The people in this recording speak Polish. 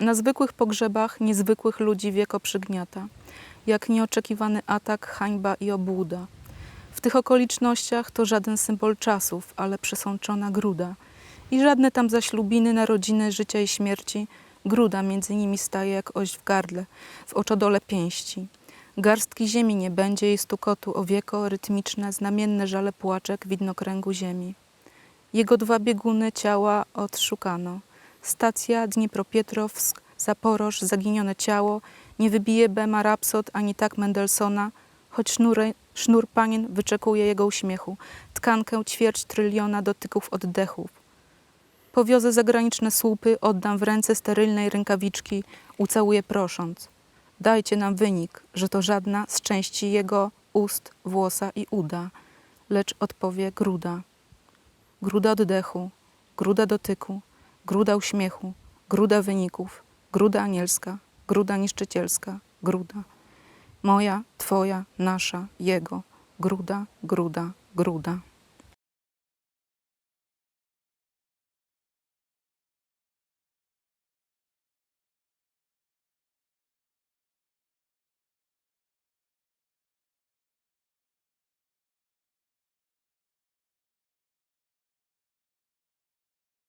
Na zwykłych pogrzebach niezwykłych ludzi wieko przygniata, jak nieoczekiwany atak, hańba i obłuda. W tych okolicznościach to żaden symbol czasów, ale przesączona gruda. I żadne tam zaślubiny, narodziny, życia i śmierci. Gruda między nimi staje jak oś w gardle, w oczodole pięści. Garstki ziemi nie będzie jej stukotu o wieko, rytmiczne, znamienne żale płaczek widnokręgu ziemi. Jego dwa bieguny ciała odszukano. Stacja Dniepropietrowsk, Zaporoż, zaginione ciało, nie wybije Bema Rapsod ani tak Mendelssohna, choć sznur, sznur panien wyczekuje jego uśmiechu, tkankę ćwierć tryliona dotyków oddechów. Powiozę zagraniczne słupy, oddam w ręce sterylnej rękawiczki, ucałuję prosząc. Dajcie nam wynik, że to żadna z części jego ust, włosa i uda, lecz odpowie gruda. Gruda oddechu, gruda dotyku, gruda uśmiechu, gruda wyników, gruda anielska, gruda niszczycielska, gruda. Moja, twoja, nasza, jego, gruda, gruda, gruda.